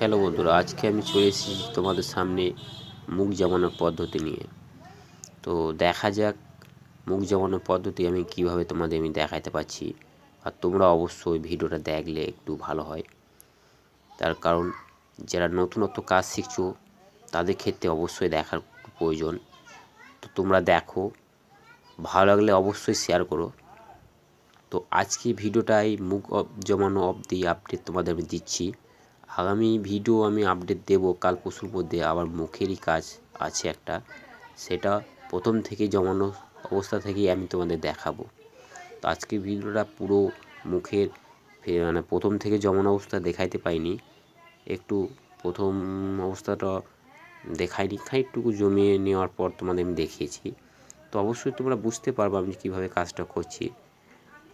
Hello বন্ধুরা, আজকে আমি চলে এসেছি তোমাদের সামনে মুখ জমানোর পদ্ধতি নিয়ে। তো দেখা যাক মুখ জমানোর পদ্ধতি আমি কীভাবে তোমাদের আমি দেখাতে পাচ্ছি আর তোমরা অবশ্যই ভিডিওটা দেখলে একটু ভালো হয়। তার কারণ, যারা নতুনত্ব কাজ শিখছো, তাদের ক্ষেত্রে অবশ্যই দেখার প্রয়োজন। তো তোমরা দেখো, ভালো লাগলে অবশ্যই শেয়ার করো। তো আজকে ভিডিওটাই মুখ জমানো অবধি আপডেট তোমাদের আমি দিচ্ছি। আগামী ভিডিও আমি আপডেট দেব, কাল পরশুর মধ্যে আবার মুখেরই কাজ আছে একটা। সেটা প্রথম থেকে জমানো অবস্থা থেকেই আমি তোমাদের দেখাবো। তো আজকে ভিডিওটা পুরো মুখের মানে প্রথম থেকে জমানো অবস্থা দেখাইতে পাইনি একটু প্রথম অবস্থাটা দেখাইনি, খানিকটুকু জমিয়ে নেওয়ার পর তোমাদের আমি দেখিয়েছি। তো অবশ্যই তোমরা বুঝতে পারবে আমি কীভাবে কাজটা করছি।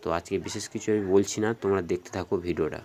তো আজকে বিশেষ কিছু আমি বলছি না, তোমরা দেখতে থাকো ভিডিওটা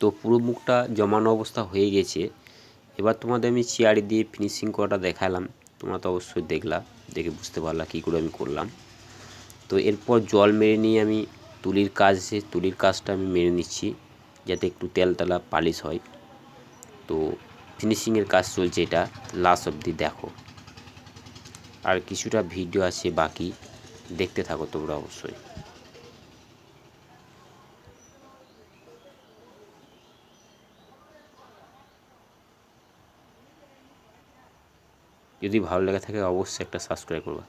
তো পুরো মুখটা জমানো অবস্থা হয়ে গেছে। এবার তোমাদের আমি চেয়ারে দিয়ে ফিনিশিং করাটা দেখালাম। তোমরা তো অবশ্যই দেখলা, দেখে বুঝতে পারলা কী করে আমি করলাম। তো এরপর জল মেরে নিয়ে আমি তুলির কাজ সে তুলির কাজটা আমি মেরে নিচ্ছি, যাতে একটু তেলতেলা পালিশ হয়। তো ফিনিশিংয়ের কাজ চলছে এটা লাস্ট অবধি দেখো। আর কিছুটা ভিডিও আছে বাকি, দেখতে থাকো তোমরা অবশ্যই। যদি ভালো লেগে থাকে অবশ্যই একটা সাবস্ক্রাইব করবা।